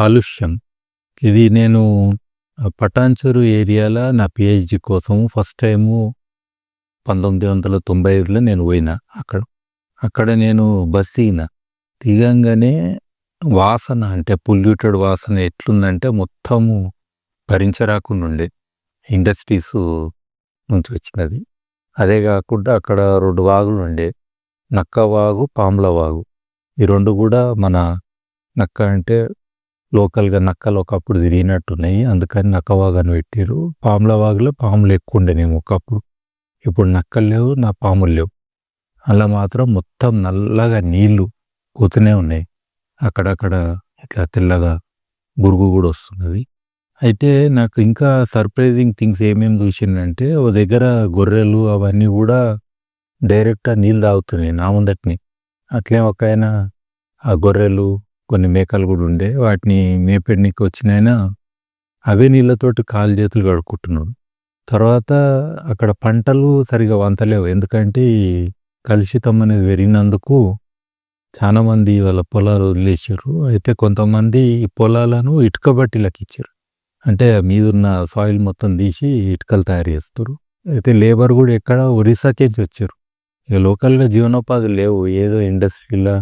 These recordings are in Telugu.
కాలుష్యం. ఇది నేను ఆహ్, పటాన్చెరు ఏరియాలో నా పిహెచ్డి కోసం ఫస్ట్ టైము 1995లో నేను పోయినా అక్కడ. అక్కడ నేను బస్ దిగిన. దిగంగానే వాసన అంటే పొల్యూటెడ్ వాసన ఎట్లుందంటే మొత్తము భరించరాకుండా ఉండే ఇండస్ట్రీస్ నుంచి వచ్చినది. అదే కాకుండా అక్కడ రెండు వాగులు ఉండే నక్క వాగు, పాముల వాగు. ఈ రెండు కూడా మన నక్క అంటే లోకల్‌గా నక్కలు ఒకప్పుడు తిరిగినట్టున్నాయి అందుకని నక్క పెట్టారు పాముల వాగులో పాములు ఎక్కువ ఎక్కువుండేనేమో ఒకప్పుడు. ఇప్పుడు నక్కలు లేవు, నా పాములు లేవు. అలా మాత్రం మొత్తం నల్లగా నీళ్ళు పోతూనే ఉన్నాయి. అక్కడక్కడ ఇట్లా తెల్లగా గురుగు కూడా వస్తున్నది. అయితే నాకు ఇంకా సర్ప్రైజింగ్ థింగ్స్ ఏమేమి చూసిందంటే ఓ దగ్గర గొర్రెలు అవన్నీ కూడా డైరెక్ట్గా నీళ్ళు తాగుతున్నాయి నా ముందటిని అట్లే ఒకాయన ఆ గొర్రెలు, కొన్ని మేకలు కూడా ఉండే. వాటిని మేపనీకి వచ్చినాయన అవే నీళ్ళతోటి కాలు చేతులు కడుక్కుంటున్నాడు. తర్వాత అక్కడ పంటలు సరిగ్గా వంతలేవు. ఎందుకంటే కలుషితం అనేది పెరిగినందుకు చాలామంది వాళ్ళ పొలాలు వదిలేసారు అయితే కొంతమంది ఈ పొలాలను ఇటుక ఇచ్చారు అంటే మీదున్న సాయిల్ మొత్తం తీసి ఇటుకలు తయారు చేస్తారు అయితే లేబర్ కూడా ఎక్కడ ఒరిస్సాకే వచ్చారు ఇక లోకల్‌గా జీవనోపాధులు లేవు. ఏదో ఇండస్ట్రీలో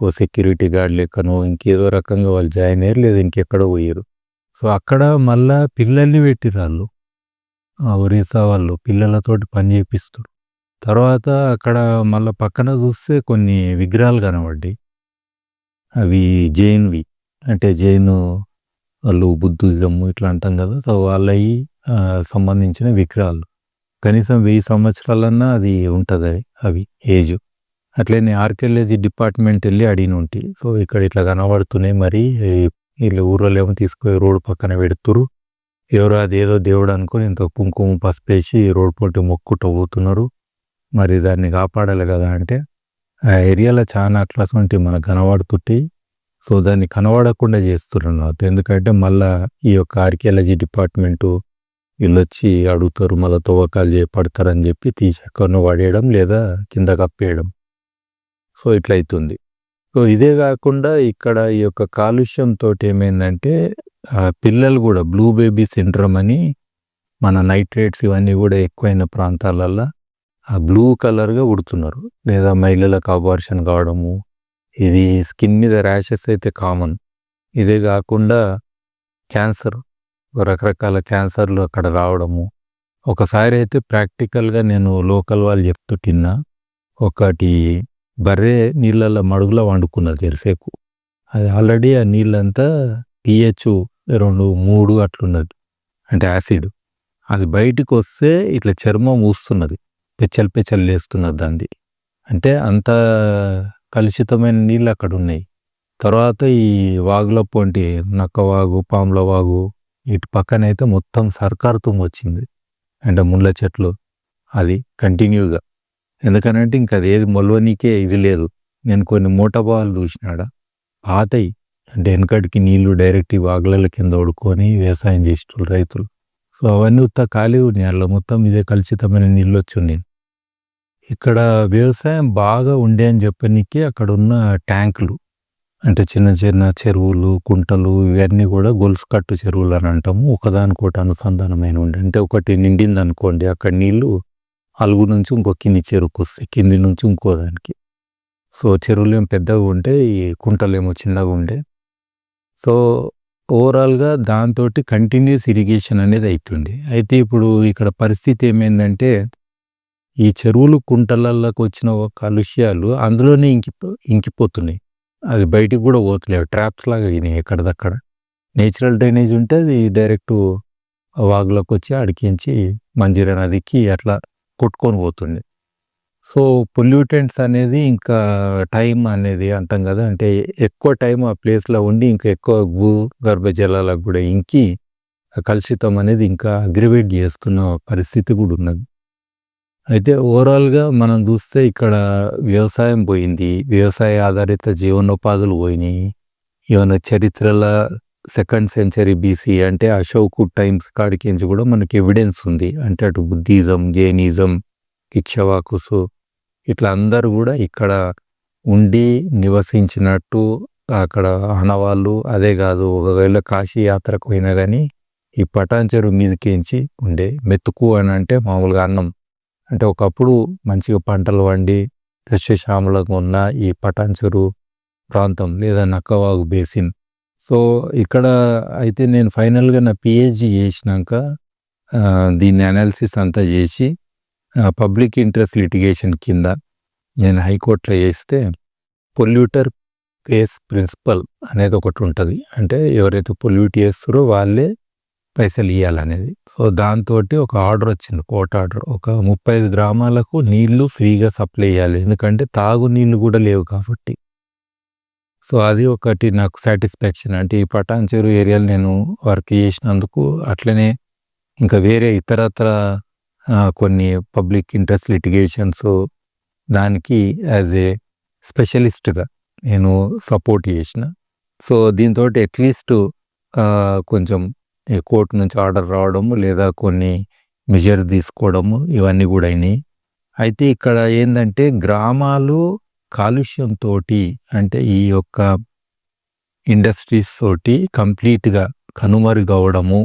ఓ సెక్యూరిటీ గార్డ్ లెక్కనో ఇంకేదో రకంగా వాళ్ళు జాయిన్ అయ్యారు. లేదా ఇంకెక్కడో పోయారు సో, అక్కడ మళ్ళా పిల్లల్ని పెట్టిర్రాళ్ళు. వాళ్ళు ఒరిస్సా వాళ్ళు పిల్లలతోటి పని చేపిస్తారు తర్వాత అక్కడ మళ్ళా పక్కన చూస్తే కొన్ని విగ్రహాలు కనబడ్డాయి అవి జైన్‌వి. అంటే జైను వాళ్ళు బుద్ధిజం ఇట్లా అంటాం కదా సో, వాళ్ళవి సంబంధించిన విగ్రహాలు. కనీసం వెయ్యి సంవత్సరాలన్నా అది ఉంటుంది అవి ఏజు. అట్లనే ఆర్కియాలజీ డిపార్ట్‌మెంట్ వెళ్ళి అడిగిన ఉంటే సో, ఇక్కడ ఇట్లా కనబడుతున్నాయి మరి వీళ్ళు ఊర్లో ఏమో తీసుకుపోయి రోడ్డు పక్కన పెడుతుర్రు. ఎవరో అదేదో దేవుడు అనుకోని ఇంత కుంకుమ, పసిపేసి రోడ్ పొట్టి మొక్కుట పోతున్నారు. మరి దాన్ని కాపాడాలి కదా అంటే ఆ ఏరియాలో చానా అట్లాసొంటివి మనకు కనబడుతుంటాయి. సో, దాన్ని కనబడకుండా చేస్తున్నారు ఎందుకంటే మళ్ళా ఈ యొక్క ఆర్కియాలజీ డిపార్ట్‌మెంటు వీళ్ళు వచ్చి అడుగుతారు. మళ్ళీ తవ్వకాలు చేపడతారని చెప్పి తీసి ఎక్కడనో పడేయడం లేదా కింద కప్పేయడం. సో, ఇట్లయితుంది సో, ఇదే కాకుండా ఇక్కడ ఈ యొక్క కాలుష్యంతోటి ఏమైందంటే పిల్లలు కూడా బ్లూ బేబీ సిండ్రమ్ అని మన నైట్రేట్స్ ఇవన్నీ కూడా ఎక్కువైన ప్రాంతాలల్లో ఆ బ్లూ కలర్‌గా ఉడుతున్నారు లేదా మహిళలకు అబార్షన్ కావడము. ఇది స్కిన్ మీద ర్యాషెస్ అయితే కామన్. ఇదే కాకుండా క్యాన్సర్ రకరకాల క్యాన్సర్‌లు అక్కడ రావడము. ఒకసారి అయితే ప్రాక్టికల్‌గా నేను లోకల్ వాళ్ళు చెప్తుంటున్నా ఒకటి బర్రె నీళ్ళలో మడుగులో వండుకున్నది జరసేపు. అది ఆల్రెడీ ఆ నీళ్ళంతా పిహెచ్ రెండు మూడు అట్లున్నది. అంటే యాసిడ్. అది బయటికి వస్తే ఇట్లా చర్మం ఊస్తున్నది. పెచ్చలు పెచ్చలు లేస్తున్నది దాన్ని అంటే అంత కలుషితమైన నీళ్ళు అక్కడ ఉన్నాయి తర్వాత ఈ వాగుల పొంటి నక్కవాగు, పాముల వాగు ఇటు పక్కనైతే మొత్తం సర్కారు తుమ్మొచ్చింది. అంటే ముళ్ళ చెట్లు అది కంటిన్యూగా. ఎందుకనంటే ఇంకా అదేది మొలవనీకే ఇది లేదు. నేను కొన్ని మూటబాలు చూసినాడ పాతయి. అంటే వెనకటికి నీళ్ళు డైరెక్ట్ ఈ వాగులల కింద ఒడుకొని వ్యవసాయం చేసేటోళ్ళు రైతులు. సో, అవన్నీ ఉత్త ఖాళీ ఉన్నాయి. మొత్తం ఇదే కలుషితమైన నీళ్ళు నీళ్ళొచ్చున్నాయి. ఇక్కడ వ్యవసాయం బాగా ఉండే అని చెప్పనీకి అక్కడున్న ట్యాంకులు. అంటే చిన్న చిన్న చెరువులు, కుంటలు ఇవన్నీ కూడా గొలుసు కట్టు చెరువులు అని అంటాము. ఒకదానికోటి అనుసంధానమైన ఉండే. అంటే ఒకటి నిండిందనుకోండి అక్కడ నీళ్ళు అలుగు నుంచి ఇంకో కింది చెరువుకొస్తాయి. కింది నుంచి ఇంకో దానికి. సో, చెరువులు ఏమో పెద్దగా ఉంటే ఈ కుంటలేమో చిన్నగా ఉండే. సో, ఓవరాల్‌గా దాంతోటి కంటిన్యూస్ ఇరిగేషన్ అనేది అవుతుంది అయితే ఇప్పుడు ఇక్కడ పరిస్థితి ఏమైందంటే ఈ చెరువులు, కుంటలలోకి వచ్చిన కాలుష్యాలు అందులోనే ఇంకి ఇంకిపోతున్నాయి. అది బయటికి కూడా పోతలేవు. ట్రాప్స్ లాగా అయినాయి ఎక్కడిదక్కడ. నేచురల్ డ్రైనేజ్ ఉంటే అది డైరెక్ట్ వాగులోకొచ్చి అడికించి మంజీరా నదికి అట్లా కొట్టుకొని పోతుండే. సో, పొల్యూటెంట్స్ అనేది ఇంకా టైం అనేది అంటాం కదా అంటే ఎక్కువ టైం ఆ ప్లేస్‌లో ఉండి ఇంకా ఎక్కువ భూగర్భ జలాలకు కూడా ఇంకి కలుషితం అనేది ఇంకా అగ్రివేట్ చేస్తున్న పరిస్థితి కూడా ఉన్నది. అయితే ఓవరాల్‌గా మనం చూస్తే ఇక్కడ వ్యవసాయం పోయింది. వ్యవసాయ ఆధారిత జీవనోపాధులు పోయినాయి. ఏమైనా చరిత్రల సెకండ్ సెంచరీ బీసీ అంటే అశోకు టైమ్స్ కాడికించి కూడా మనకి ఎవిడెన్స్ ఉంది. అంటే అటు బుద్ధిజం, జైనిజం, ఇక్ష్వాకుసు ఇట్లా అందరూ కూడా ఇక్కడ ఉండి నివసించినట్టు అక్కడ ఆనవాళ్ళు అదే కాదు ఒకవేళ కాశీ యాత్రకు పోయినా కానీ ఈ పటాన్ చెరువు మీదకించి ఉండే మెతుకు అని అంటే మామూలుగా అన్నం అంటే ఒకప్పుడు మంచిగా పంటలు వండి సస్యశ్యామలంగా ఉన్న ఈ పటాన్ చెరువు ప్రాంతం లేదా నక్కవాగు బేసిన్ సో ఇక్కడ అయితే నేను ఫైనల్గా నా పిహెచ్డి చేసినాక దీన్ని అనాలిసిస్ అంతా చేసి పబ్లిక్ ఇంట్రెస్ట్ లిటిగేషన్ కింద నేను హైకోర్టులో చేస్తే పొల్యూటర్ పేస్ ప్రిన్సిపల్ అనేది ఒకటి ఉంటుంది. అంటే ఎవరైతే పొల్యూట్ చేస్తారో వాళ్ళే పైసలు ఇవ్వాలనేది సో దాంతో ఒక ఆర్డర్ వచ్చింది కోర్టు ఆర్డర్. ఒక ముప్పై ఐదు గ్రామాలకు నీళ్ళు ఫ్రీగా సప్లై చేయాలి ఎందుకంటే తాగు నీళ్ళు కూడా లేవు కాబట్టి. సో అది ఒకటి నాకు సాటిస్ఫాక్షన్. అంటే ఈ పటాన్ చెరువు ఏరియాలో నేను వర్క్ చేసినందుకు అట్లనే ఇంకా వేరే ఇతరత్ర కొన్ని పబ్లిక్ ఇంట్రెస్ట్ లిటిగేషన్స్ దానికి యాజ్ ఏ స్పెషలిస్ట్గా నేను సపోర్ట్ చేసిన. సో దీంతో అట్లీస్ట్ కొంచెం ఈ కోర్టు నుంచి ఆర్డర్ రావడము లేదా కొన్ని మెజర్ తీసుకోవడము ఇవన్నీ కూడా అయినాయి. అయితే ఇక్కడ ఏంటంటే గ్రామాలు కాలుష్యంతో అంటే ఈ యొక్క ఇండస్ట్రీస్ తోటి కంప్లీట్గా కనుమరుగవడము.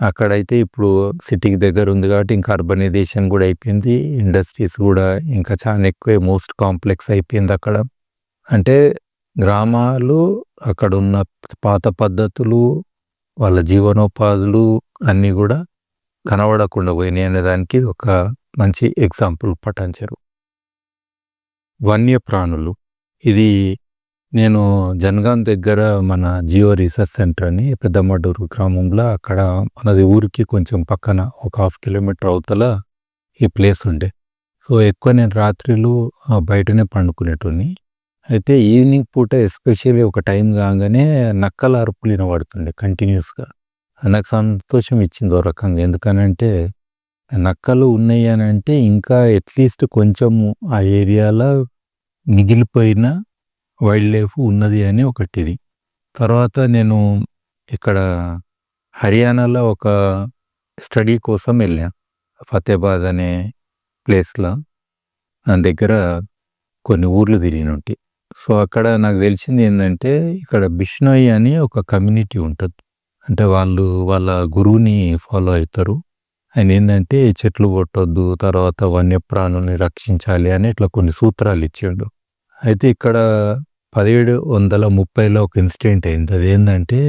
అక్కడైతే ఇప్పుడు సిటీకి దగ్గర ఉంది కాబట్టి ఇంకా అర్బనైజేషన్ కూడా అయిపోయింది. ఇండస్ట్రీస్ కూడా ఇంకా చాలా ఎక్కువ మోస్ట్ కాంప్లెక్స్ అయిపోయింది అక్కడ. అంటే గ్రామాలు అక్కడ ఉన్న పాత పద్ధతులు వాళ్ళ జీవనోపాధులు అన్నీ కూడా కనబడకుండా పోయినాయి అనే దానికి ఒక మంచి ఎగ్జాంపుల్ పటాన్చెరు వన్యప్రాణులు. ఇది నేను జనగాం దగ్గర మన జియో రీసెర్చ్ సెంటర్ అని పెద్దమడూరు గ్రామంలో అక్కడ మనది ఊరికి కొంచెం పక్కన ఒక హాఫ్ కిలోమీటర్ అవతల ఈ ప్లేస్ ఉండే. సో ఎక్కువ నేను రాత్రిలు బయటనే పండుకునేటోని అయితే ఈవినింగ్ పూట ఎస్పెషల్లీ ఒక టైం కాగానే నక్కల అరుపులు వినబడుతుండే కంటిన్యూస్గా. నాకు సంతోషం ఇచ్చింది ఓ రకంగా. ఎందుకనంటే నక్కలు ఉన్నాయి అని అంటే ఇంకా అట్లీస్ట్ కొంచెం ఆ ఏరియాలో మిగిలిపోయిన వైల్డ్ లైఫ్ ఉన్నది అని ఒకటిది. తర్వాత నేను ఇక్కడ హర్యానాలో ఒక స్టడీ కోసం వెళ్ళాను ఫతేబాద్ అనే ప్లేస్లో. దాని దగ్గర కొన్ని ఊర్లు తిరిగినట్టు. సో అక్కడ నాకు తెలిసింది ఏంటంటే ఇక్కడ బిష్నోయి అని ఒక కమ్యూనిటీ ఉంటుంది. అంటే వాళ్ళు వాళ్ళ గురువుని ఫాలో అవుతారు. ఆయన ఏంటంటే చెట్లు కొట్టొద్దు తర్వాత వన్యప్రాణుల్ని రక్షించాలి అని ఇట్లా కొన్ని సూత్రాలు ఇచ్చిండు. అయితే ఇక్కడ పదిహేడు వందల ముప్పైలో ఒక ఇన్సిడెంట్ అయింది. అది ఏంటంటే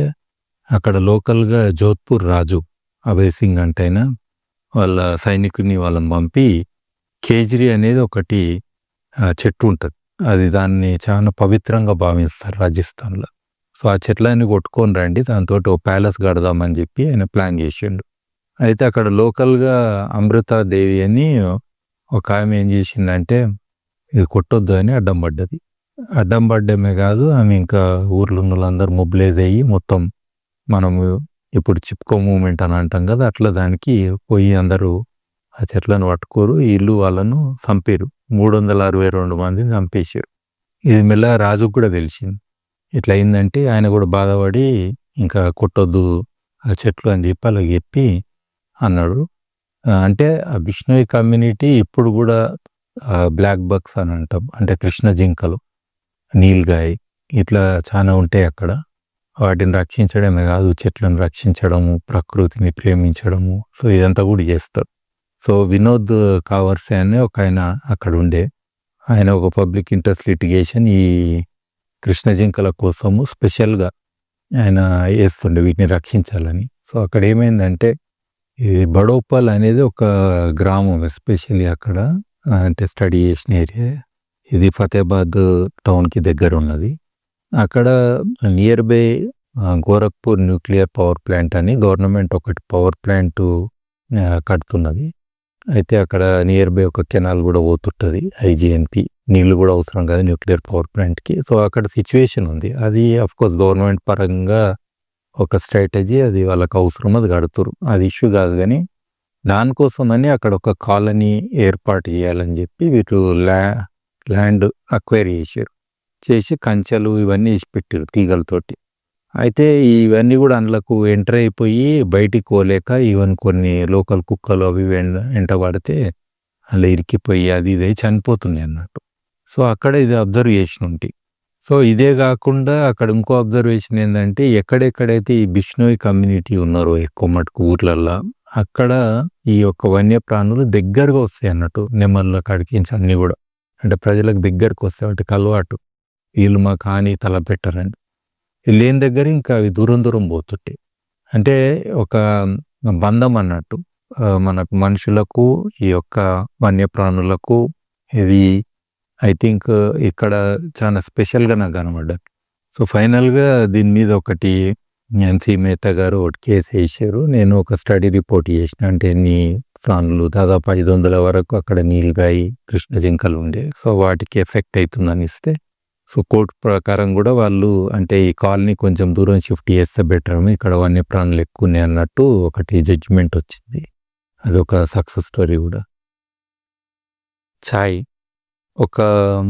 అక్కడ లోకల్గా జోధ్పూర్ రాజు అభయ్ సింగ్ అంటే ఆయన వాళ్ళ సైనికుని వాళ్ళని పంపి కేజ్రీ అనేది ఒకటి చెట్టు ఉంటుంది. అది దాన్ని చాలా పవిత్రంగా భావిస్తారు రాజస్థాన్లో. సో ఆ చెట్లన్నీ కొట్టుకొని రండి దాంతో ఓ ప్యాలెస్ కడదామని చెప్పి ఆయన ప్లాన్ చేసిండు. అయితే అక్కడ లోకల్గా అమృతాదేవి అని ఒక ఆమె ఏం చేసిందంటే ఇది కొట్టొద్దు అని అడ్డం పడ్డది. అడ్డం పడ్డమే కాదు ఆమె ఇంకా ఊర్లో ఉన్న వాళ్ళందరూ మొబిలైజ్ అయ్యి మొత్తం మనము ఇప్పుడు చిప్కో మూమెంట్ అని అంటాం కదా అట్లా దానికి పోయి అందరూ ఆ చెట్లను పట్టుకోరు ఇల్లు వాళ్ళను చంపారు. మూడు వందల అరవై రెండు మందిని చంపేశారు. ఇది మెల్లగా రాజుకు కూడా తెలిసింది. ఇట్లా అయిందంటే ఆయన కూడా బాధపడి ఇంకా కొట్టొద్దు ఆ చెట్లు అని చెప్పి అలా చెప్పి అన్నాడు. అంటే ఆ బిష్ణోయ్ కమ్యూనిటీ ఇప్పుడు కూడా బ్లాక్ బక్స్ అని అంటాం. అంటే కృష్ణ జింకలు నీల్గాయి ఇట్లా చాలా ఉంటాయి అక్కడ. వాటిని రక్షించడమే కాదు చెట్లను రక్షించడము ప్రకృతిని ప్రేమించడము. సో ఇదంతా కూడా చేస్తారు. సో వినోద్ కావర్సే అనే ఒక ఆయన అక్కడ ఉండే. ఆయన ఒక పబ్లిక్ ఇంట్రెస్ట్ లిటిగేషన్ ఈ కృష్ణ జింకల కోసము స్పెషల్గా ఆయన వేస్తుండే వీటిని రక్షించాలని. సో అక్కడ ఏమైందంటే ఈ బడోపల్ అనేది ఒక గ్రామం ఎస్పెషల్లీ అక్కడ అంటే స్టడీ చేసిన ఏరియా. ఇది ఫతేబాద్ టౌన్కి దగ్గర ఉన్నది. అక్కడ near by Gorakhpur nuclear power plant అని గవర్నమెంట్ ఒకటి పవర్ ప్లాంట్ కడుతున్నది. అయితే అక్కడ నియర్ బై ఒక కెనాల్ కూడా పోతుంటుంది ఐజిఎన్పి. నీళ్ళు కూడా అవసరం కాదు న్యూక్లియర్ పవర్ ప్లాంట్కి. సో అక్కడ సిచ్యువేషన్ ఉంది. అది కోర్స్ గవర్నమెంట్ పరంగా ఒక స్ట్రాటజీ అది వాళ్ళకి అవసరం అది కడుతురు. అది ఇష్యూ కాదు కానీ దానికోసమని అక్కడ ఒక కాలనీ ఏర్పాటు చేయాలని చెప్పి వీరు ల్యా ల్యాండ్ అక్వైర్ చేశారు. చేసి కంచెలు ఇవన్నీ వేసి పెట్టారు తీగలతోటి. అయితే ఇవన్నీ కూడా అందులోకి ఎంటర్ అయిపోయి బయటికి పోలేక ఈవెన్ కొన్ని లోకల్ కుక్కలు అవి వెంట పడితే అలా ఇరికిపోయి అది ఇది చనిపోతున్నాయి అన్నట్టు. సో అక్కడ ఇది అబ్జర్వ్ చేసి ఉంటే. సో ఇదే కాకుండా అక్కడ ఇంకో అబ్జర్వేషన్ ఏంటంటే ఎక్కడెక్కడైతే ఈ బిష్నోయ్ కమ్యూనిటీ ఉన్నారో ఎక్కువ మటుకు ఊర్లల్లో అక్కడ ఈ యొక్క వన్యప్రాణులు దగ్గరగా వస్తాయి అన్నట్టు నెమళ్ళ కడికించి అన్నీ కూడా. అంటే ప్రజలకు దగ్గరకు వస్తాయి వాటికి అలవాటు వీళ్ళు మా మాకు తల పెట్టరండి. లేని దగ్గర ఇంకా అవి దూరం దూరం పోతుంటాయి. అంటే ఒక బంధం అన్నట్టు మన మనకు మనుషులకు ఈ యొక్క వన్యప్రాణులకు ఇది ఐ థింక్ ఇక్కడ చాలా స్పెషల్గా నాకు కనబడ్డది సో ఫైనల్గా దీని మీద ఒకటి ఎన్సీ మేత గారు ఒకటి కేసు వేసారు నేను ఒక స్టడీ రిపోర్ట్ చేసిన అంటే ఎన్ని ప్రాణులు దాదాపు ఐదు వందల వరకు అక్కడ నీలుగాయి కృష్ణ జింకలు ఉండే. సో వాటికి ఎఫెక్ట్ అవుతుందని ఇస్తే సో కోర్టు ప్రకారం కూడా వాళ్ళు అంటే ఈ కాలనీ కొంచెం దూరం షిఫ్ట్ చేస్తే బెటర్ ఇక్కడ వన్యప్రాణులు ఎక్కువ ఉన్నాయి అన్నట్టు ఒకటి జడ్జిమెంట్ వచ్చింది. అదొక సక్సెస్ స్టోరీ కూడా. ఛాయ్ ఒక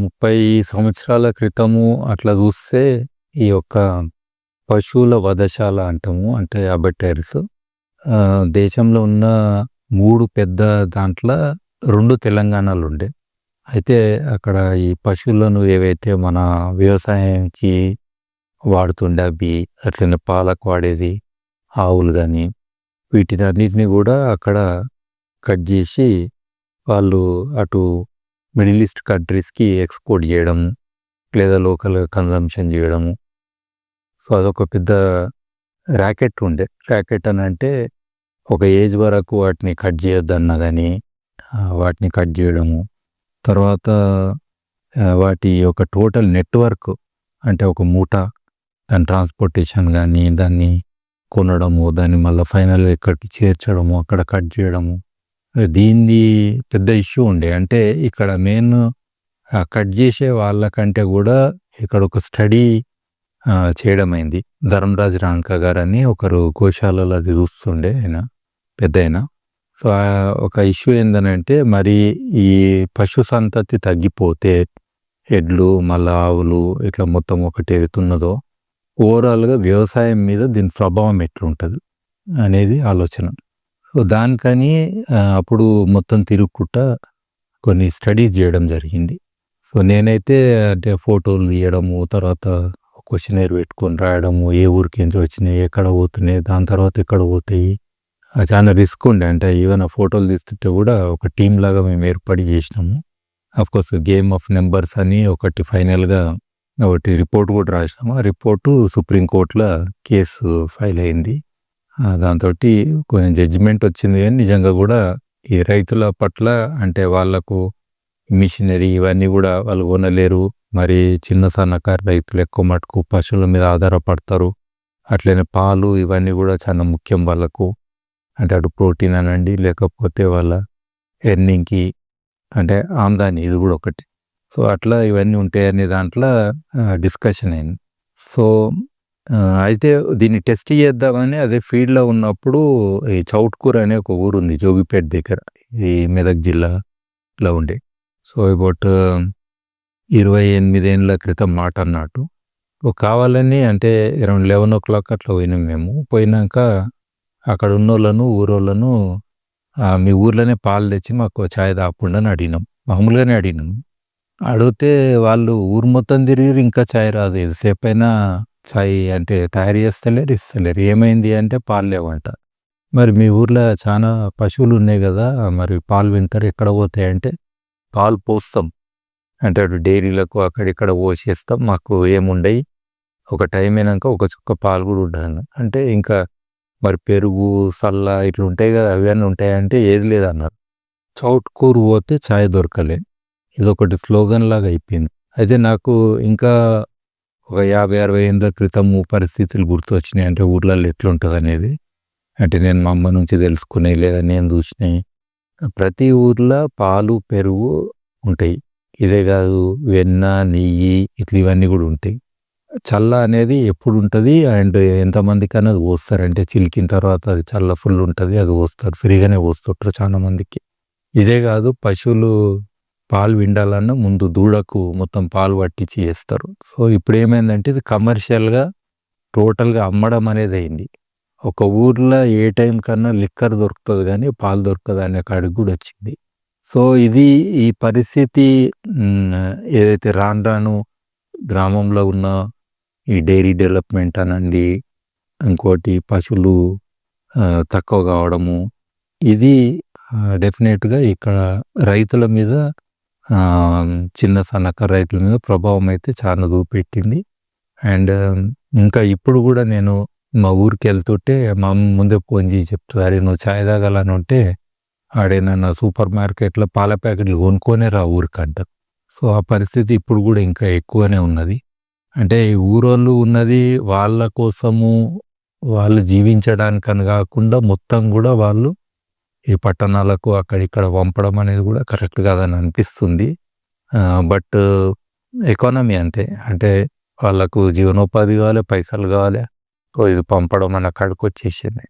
ముప్పై సంవత్సరాల క్రితము అట్లా చూస్తే ఈ యొక్క పశువుల వధశాల అంటాము అంటే అబెటైర్స్ దేశంలో ఉన్న మూడు పెద్ద దాంట్లో రెండు తెలంగాణలు ఉండే అయితే అక్కడ ఈ పశువులను ఏవైతే మన వ్యవసాయానికి వాడుతుండే అవి అట్లనే పాలకు వాడేది ఆవులు కానీ వీటిని అన్నిటిని కూడా అక్కడ కట్ చేసి వాళ్ళు అటు మిడిల్ ఈస్ట్ కంట్రీస్కి ఎక్స్పోర్ట్ చేయడం లేదా లోకల్ కన్జంప్షన్ చేయడము సో అదొక పెద్ద ర్యాకెట్ ఉండే. ర్యాకెట్ అని అంటే ఒక ఏజ్ వరకు వాటిని కట్ చేయొద్దన్నా కానీ వాటిని కట్ చేయడము. తర్వాత వాటి యొక్క టోటల్ నెట్వర్క్ అంటే ఒక మూట దాని ట్రాన్స్పోర్టేషన్ కానీ దాన్ని కొనడము దాన్ని మళ్ళీ ఫైనల్ ఇక్కడికి చేర్చడము అక్కడ కట్ చేయడము. దీన్ని పెద్ద ఇష్యూ ఉండే. అంటే ఇక్కడ మెయిన్ కట్ చేసే వాళ్ళకంటే కూడా ఇక్కడ ఒక స్టడీ చేయడమైంది. ధర్మరాజ్ రాంక గారు అని ఒకరు గోశాలలో అది చూస్తుండే ఆయన పెద్ద ఆయన. సో ఒక ఇష్యూ ఏందనంటే మరి ఈ పశు సంతతి తగ్గిపోతే ఎడ్లు మళ్ళీ ఆవులు ఇట్లా మొత్తం ఒకటి ఎడుతున్నదో ఓవరాల్గా వ్యవసాయం మీద దీని ప్రభావం ఎట్లుంటుంది అనేది ఆలోచన. సో దానికని అప్పుడు మొత్తం తిరుగుకుంటా కొన్ని స్టడీస్ చేయడం జరిగింది. సో నేనైతే అంటే ఫోటోలు తీయడము తర్వాత క్వశ్చనర్ పెట్టుకొని రాయడము ఏ ఊరికి నుంచి వచ్చినాయి ఎక్కడ పోతున్నాయి దాని తర్వాత ఎక్కడ పోతాయి. చాలా రిస్క్ ఉండే. అంటే ఈవెన్ ఆ ఫోటోలు తీస్తుంటే కూడా ఒక టీం లాగా మేము ఏర్పాటు చేసినాము. కోర్స్ గేమ్ ఆఫ్ నెంబర్స్ అని ఒకటి ఫైనల్గా ఒకటి రిపోర్ట్ కూడా రాసినాము. ఆ రిపోర్టు సుప్రీంకోర్టులో కేసు ఫైల్ అయింది. దాంతో కొంచెం జడ్జిమెంట్ వచ్చింది కానీ నిజంగా కూడా ఈ రైతుల పట్ల అంటే వాళ్ళకు మిషనరీ ఇవన్నీ కూడా వాళ్ళు కొనలేరు. మరి చిన్న సన్నకారు రైతులు ఎక్కువ మటుకు పశువుల మీద ఆధారపడతారు. అట్లనే పాలు ఇవన్నీ కూడా చాలా ముఖ్యం వాళ్ళకు. అంటే అటు ప్రోటీన్ అనండి లేకపోతే వాళ్ళ ఎర్నింగ్కి అంటే ఆమ్దాని ఇది కూడా ఒకటి. సో అట్లా ఇవన్నీ ఉంటాయనే దాంట్లో డిస్కషన్ అయింది. సో అయితే దీన్ని టెస్ట్ చేద్దామని అదే ఫీల్డ్లో ఉన్నప్పుడు ఈ చౌట్కూర్ అనే ఒక ఊరు ఉంది జోగిపేట దగ్గర ఈ మెదక్ జిల్లాలో ఉండే. సో అబౌట్ ఇరవై ఎనిమిదేళ్ళ క్రితం మాట అన్నట్టు కావాలని అంటే అరౌండ్ లెవెన్ ఓ క్లాక్ అట్లా పోయినాం మేము. పోయినాక అక్కడ ఉన్నోళ్ళను ఊరోళ్ళను మీ ఊర్లోనే పాలు తెచ్చి మాకు ఛాయ్ తాపుండని అని అడిగినాం. మామూలుగానే అడిగినాం. అడిగితే వాళ్ళు ఊరు మొత్తం తిరిగి ఇంకా ఛాయ్ రాదు. ఎంతసేపు అయినా ఛాయ్ అంటే తయారు చేస్తలేరు ఇస్తలేరు. ఏమైంది అంటే పాలు లేవంట. మరి మీ ఊర్లో చాలా పశువులు ఉన్నాయి కదా మరి పాలు వింటారు ఎక్కడ పోతాయి అంటే పాలు పోస్తాం. అంటే అటు డైరీలకు అక్కడిక్కడ పోసేస్తాం. మాకు ఏముండయి. ఒక టైం అయినాక ఒక చుక్క పాలు కూడా ఉండదు అంటే ఇంకా మరి పెరుగు సల్ల ఇట్లా ఉంటాయి కదా అవన్నీ ఉంటాయంటే ఏది లేదన్నారు. చౌట్కూరు పోతే ఛాయ్ దొరకలే. ఇది ఒకటి స్లోగన్ లాగా అయిపోయింది. అయితే నాకు ఇంకా ఒక యాభై అరవై ఏళ్ళ క్రితం పరిస్థితులు గుర్తొచ్చినాయి. అంటే ఊర్లలో ఎట్లుంటుంది అనేది అంటే నేను మా అమ్మ నుంచి తెలుసుకునే లేదా నేను చూసినాయి ప్రతి ఊర్లో పాలు పెరుగు ఉంటాయి. ఇదే కాదు వెన్న నెయ్యి ఇట్లా ఇవన్నీ కూడా ఉంటాయి. చల్ల అనేది ఎప్పుడు ఉంటుంది అండ్ ఎంతమందికి అనేది పోస్తారంటే చిలికిన తర్వాత అది చల్ల ఫుల్ ఉంటుంది అది పోస్తారు. ఫ్రీగానే పోస్తుంటారు చాలా మందికి. ఇదే కాదు పశువులు పాలు విండాలన్నా ముందు దూడకు మొత్తం పాలు పట్టించి చేస్తారు. సో ఇప్పుడు ఏమైందంటే ఇది కమర్షియల్గా టోటల్గా అమ్మడం అనేది అయింది. ఒక ఊర్లో ఏ టైం కన్నా లిక్కర్ దొరుకుతుంది కానీ పాలు దొరకదు అనే కాడికి కూడా వచ్చింది. సో ఇది ఈ పరిస్థితి ఏదైతే రాను రాను గ్రామంలో ఉన్న ఈ డైరీ డెవలప్మెంట్ అనండి ఇంకోటి పశువులు తక్కువ కావడము ఇది డెఫినెట్గా ఇక్కడ రైతుల మీద చిన్న సన్నకారు రైతుల మీద ప్రభావం అయితే చాలా చూపెట్టింది అండ్ ఇంకా ఇప్పుడు కూడా నేను మా ఊరికి వెళ్తుంటే మా అమ్మ ముందే ఫోన్ చేసి చెప్తారు అరే నువ్వు ఛాయ్ తాగాలని ఉంటే ఆడేనన్నా సూపర్ మార్కెట్లో పాల ప్యాకెట్లు కొనుక్కొనే రా ఊరికంట. సో ఆ పరిస్థితి ఇప్పుడు కూడా ఇంకా ఎక్కువనే ఉన్నది. అంటే ఈ ఊరోళ్ళు ఉన్నది వాళ్ళ కోసము వాళ్ళు జీవించడానికని కాకుండా మొత్తం కూడా వాళ్ళు ఈ పట్టణాలకు అక్కడిక్కడ పంపడం అనేది కూడా కరెక్ట్ కాదని అనిపిస్తుంది. బట్ ఎకానమీ అంతే. అంటే వాళ్ళకు జీవనోపాధి కావాలి పైసలు కావాలి. ఇది పంపడం మన కాడికి వచ్చేసింది